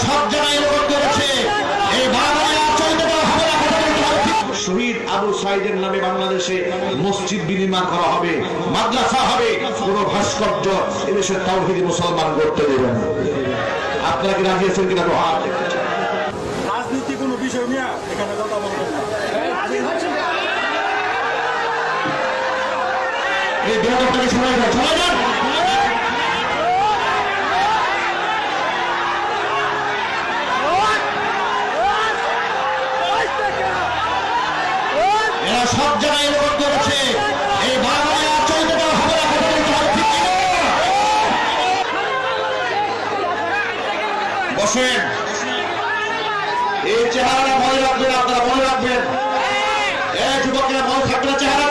সব শহীদ আবু সাইদের নামে বাংলাদেশে মসজিদ বিনির্মাণ করা হবে মাদ্রাসা হবে কোন ভাস্কর্য এদেশে তাওহিদি মুসলমান করতে দেবেন আপনারা কি রাজি আছেন কিনা? হ্যাঁ, কোনো বিষয় নিয়ে এখানে কথা বলবেন এই বিহারটাকে সবাই সবাই সব জায়গায় এরকম করেছে। এই বাঙালি আর চলতে দেওয়া হবে না বসেন। এই চেহারাটা মনে রাখবেন আপনারা মনে রাখবেন। এই যুবকেরা মনে থাকলে চেহারা